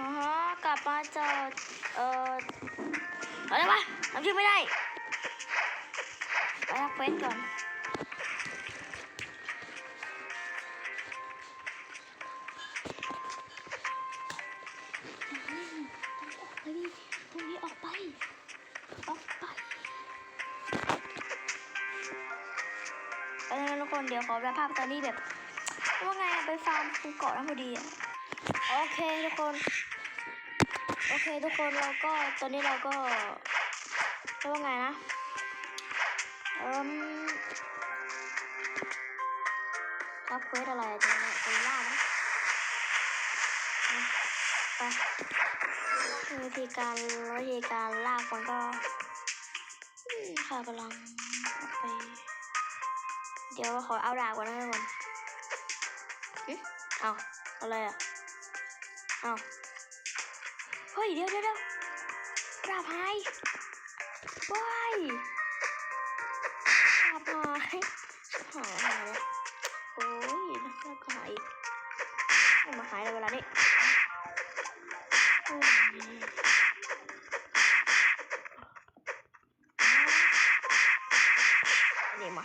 อ๋อกลับมาจากเอ่ออะไรวะจำชื่อไม่ได้ไปรับเฟซก่อนเฮ้ตรงนี้ออกไป ออกไปเออทุกคนเดี๋ยวขอแวะภาพตอนนี้แบบว่าไงไปฟาร์มภูเกาะน้ำพอดี โอเคทุกคน โอเคทุกคนเราก็ตอนนี้เราก็เรียกว่าไงนะเอ่มรับเควสอะไรอะตรงนี้ตรงล่างนะไปวิธีการวิธีการลากมันก็ค่ะกำลังไป เดี๋ยวขอเอาดาบก่อนนะทุกคนเอาอะไรอะเอา เฮ้ย เดี๋ยวเดี๋ยวเดี๋ยวดาบหายว้ายดาบหายหายหายเลยโอ้ยแล้วก็หายอีกมาหายในเวลานี้เฮ้ยอันนี่มา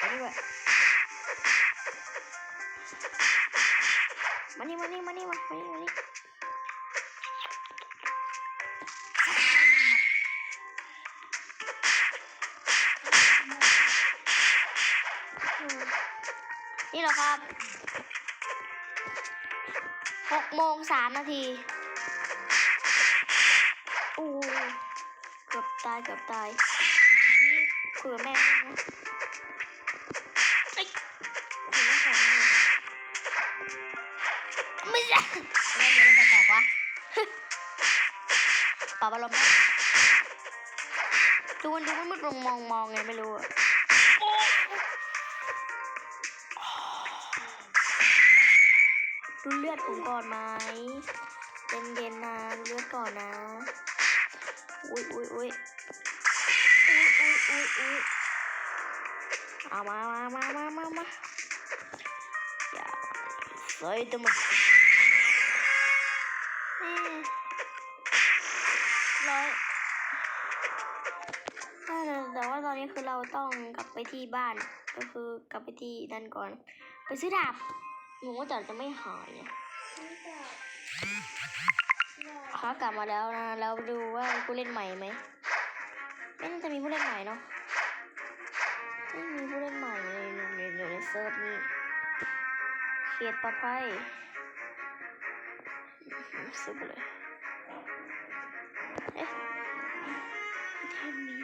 อันนี้ยมานี่มานี่มานี่มามานี่มานี่ นี่เหรอครับหกโมงสามนาทีอู้เกือบตายเกือบตายนี่คุยกับแม่ด้วยนะเอ้ยคุยกับแม่ก่อนนะไม่ใช่อะไรเดี๋ยวมันแปลกวะปรับอารมณ์ดูมันดูมันมืดมองมองไงไม่รู้อะ ดูเลือดผมก่อนไหมเย็นเย็นนะเลือดก่อนนะ อุ้ยอุ้ยอุ้ยอุ้ยอุ้ยอุ้ยอุ้ยเอามามามามามามาอย่าใส่ตัวมันแม่ร้อยแต่แต่ว่าตอนนี้คือเราต้องกลับไปที่บ้าน ก็คือกลับไปที่นั่นก่อน ไปซื้อดาบ หนูว่าดาบจะไม่หายอะเขากลับมาแล้วนะ แล้วดูว่ามีผู้เล่นใหม่ไหม ไม่น่าจะมีผู้เล่นใหม่เนาะ ไม่มีผู้เล่นใหม่เลยอยู่ในเซิร์ฟนี้เขียดปลอดภัยซื้อไปเลยเอ๊ะแทนมี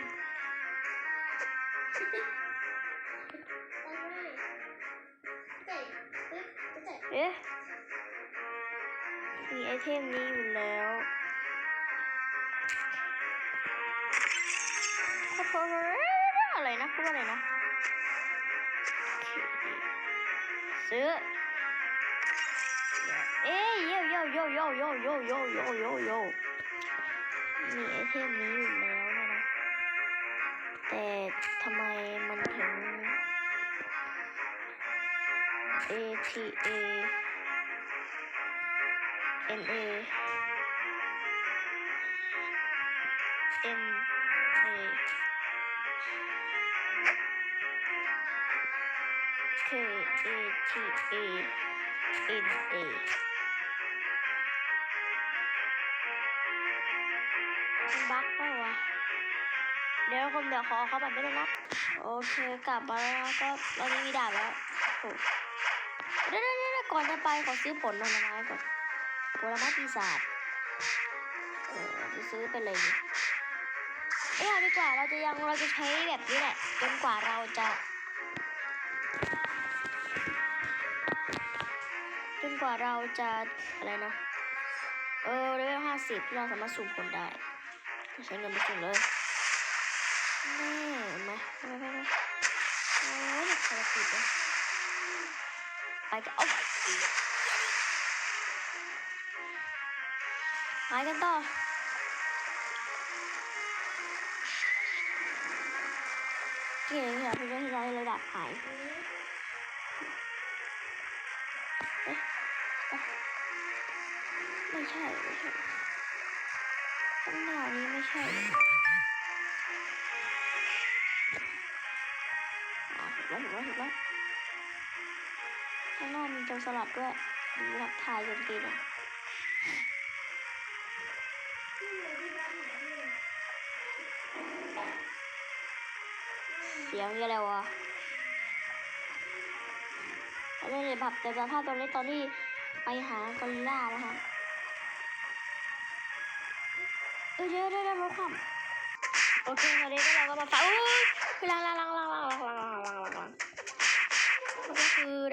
เอ๊ะ มีไอเทมนี้อยู่แล้วขอโทษอะไรนะพูดว่าอะไรนะ ซื้อ เอ้ยโยโยโยโยโยโยโยโยโยโยมีไอเทมนี้อยู่แล้วนะ แต่ทำไมมันถึง A T A M A M A K A T A N A บักเปล่าวะเดี๋ยวคนเดี๋ยวขอเข้าไปไม่ได้นะโอเคกลับมาแล้วก็ตอนนี้มีดาบแล้วโอ้ เดี๋ยวเดี๋ยวก่อนจะไปขอซื้อผลผลไม้ก่อนผลไม้ปีศาจเออจะซื้อไปเลยเอ้ยเอาดีกว่าเราจะยังเราจะใช้แบบนี้แหละจนกว่าเราจะจนกว่าเราจะอะไรนะเออเลเวลห้าสิบเราสามารถสุ่มผลได้ใช้เงินไปสุ่มเลยแน่เห็นไหมไปไปไปโอ้ยหนักสารพิษเลย 买个奥迪，买个道。今年小学真是找一了大牌。没下雨，没下雨， ข้างนอกมีโจรสลัดด้วยดูทัถ่ายกันดีนะเสียงยังไรวะอันนี้แบบจะจะภาพตอนนี้ตอนที่ไปหากอริลล่านะคะเอดี๋ยวเดี๋ยวเดี๋ยวเาขับโอเคตอนนี้ก็เราก็มาฝ่าอู้ยเวลาลัง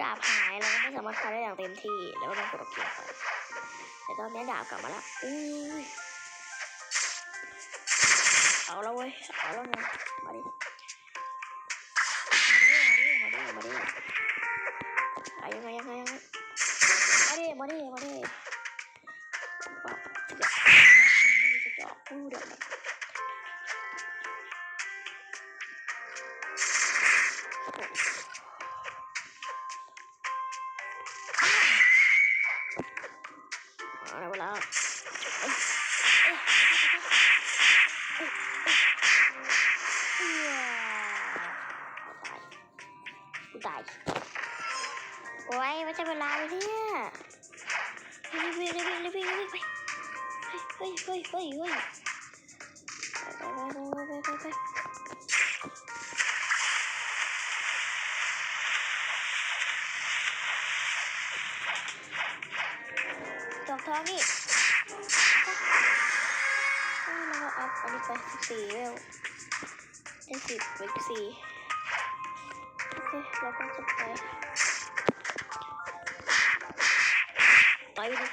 ดาบหายเราก็ไม่สามารถใช้ได้อย่างเต็มที่ แล้วก็ต้องกดเกียร์ไปแต่ตอนนี้ดาบกลับมาแล้วอุ้ยเอาแล้วเว้ยเอาแล้วไงมาดิมาดิมาดิมาดิมาดิอะยังไงยังไงยังไงมาดิมาดิมาดิว่าจะดอกจะดอกพูดเดี๋ยว โอ้ยไม่ใช่เวลาเลยเนี่ยรีบวิ่งรีบวิ่งรีบวิ่งรีบวิ่งไปเฮ้ยเฮ้ยเฮ้ยเฮ้ยไปไปไปไปไปไปไปดอกทองนี่แล้วก็อัพอันนี้ไปสิบสี่เร็วได้สิบไปสี่โอเคเราก็จะไป อยไปดิ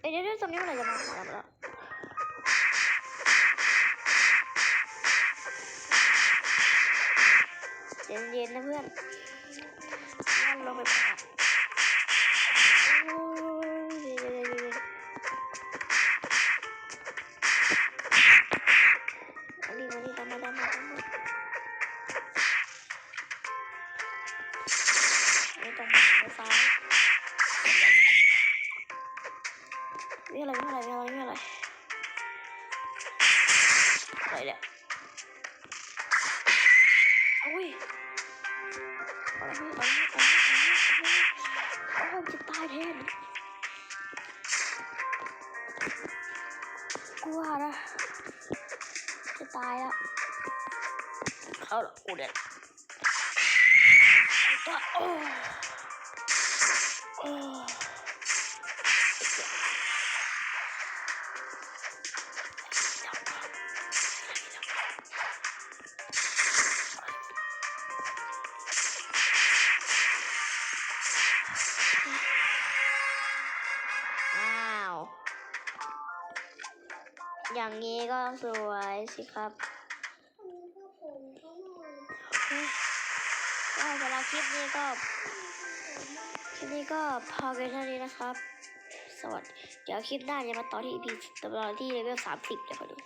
เอ้ยเดี๋ยวเดี๋ยวตรงนี้มันอะไรจะมามาแล้วเย็นๆนะเพื่อนนั่นลงไป วิ่งอะไรวิ่งอะไรวิ่งอะไรวิ่งอะไรอะไรแหละอุ้ยโอ้ยโอ้ยโอ้ยโอ้ยจะตายแทนกลัวนะจะตายละเข้าหรอกูเด็ดโอ้ยอ้ อ้าวอย่างนี้ก็สวยสิครับก็สำหรับคลิปนี้ก็ คลิปนี้ก็พอกันเท่านี้นะครับ สวัสดี เดี๋ยวคลิปหน้าจะมาต่อที่ EP ตอนที่เลเวลสามสิบเดี๋ยวมาดู